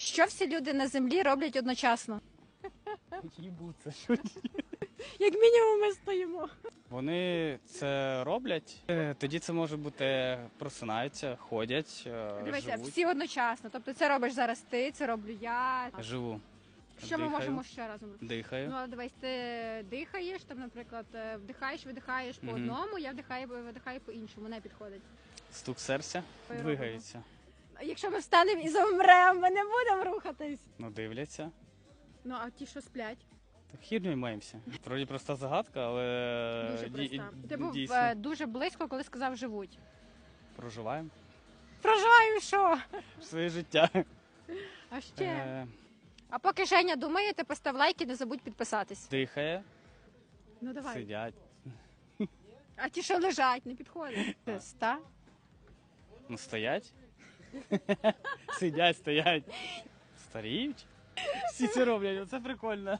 Що всі люди на землі роблять одночасно? Їбуться. Як мінімум, ми стоїмо. Вони це роблять. Е, Тоді це може бути просинаються, ходять, е, Дивися, живуть. всі одночасно. Тобто це робиш зараз ти, це роблю я. Живу. Що ми можемо ще разом робити? Дихаю. Ну, але дивись, ти дихаєш, там, наприклад, е, вдихаєш, видихаєш по Мгм. одному, я вдихаю, видихаю по іншому, не підходить. Стук серця, двигається. Якщо ми встанемо і замремо, ми не будемо рухатись. Ну, дивляться. Ну а ті, що сплять, Так хірню маємося. Вроді проста загадка, але дуже ді- проста. Ти був дійсно е, дуже близько, коли сказав живуть. проживаємо Проживаємо що? своє життя. А ще. Е, А поки Женя думає, ти постав лайк і не забудь підписатись. Дихає, Ну давай. сидять. А ті, що лежать, не підходить. Ста. Ну, стоять. Сидять, стоять. Старіють. Всі це роблять, оце прикольно.